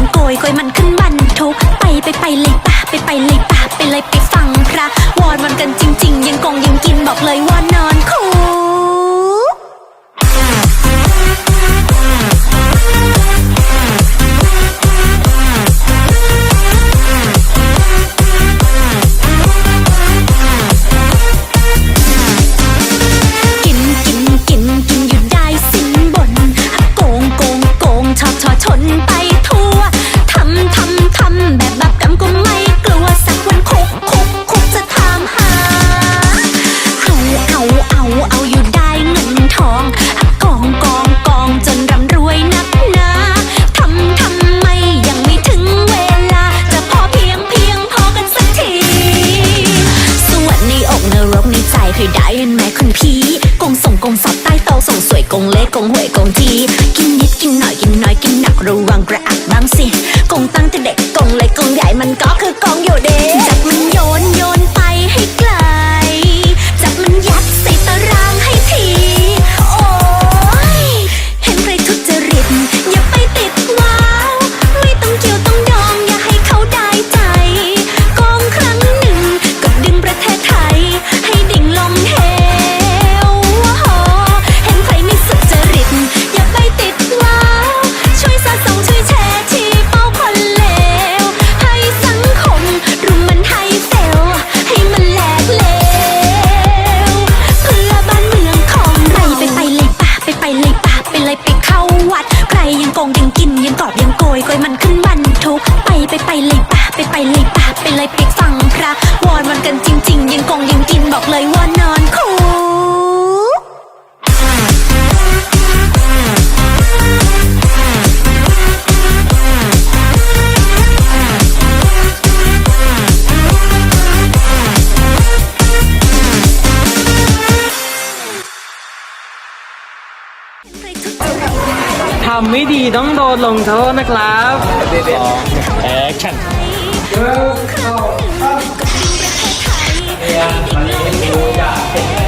นโกยโกยมันขึ้นบันทุกไปไปไปเลยปะไปไปเลยปะไปเลยไปฟังพระวอนวันกันจริง ๆ ยังกงยังกินบอกเลยว่านอน กงเล็กกงห้วยกงที กินนิดกินหน่อยกินน้อยกินหนักระวังกระอักบ้างสิกงตั้งแต่เด็กกงเล็กกงใหญ่มันก็คือกงอยู่เด็กจับมันโยน วอนวันกันจริง ๆ ยังกงยังกินบอกเลยว่านอนคูทำไม่ดีต้องโดนลงโทษนะครับ แอคชั่น ยนอันนี้ดูจาเป็น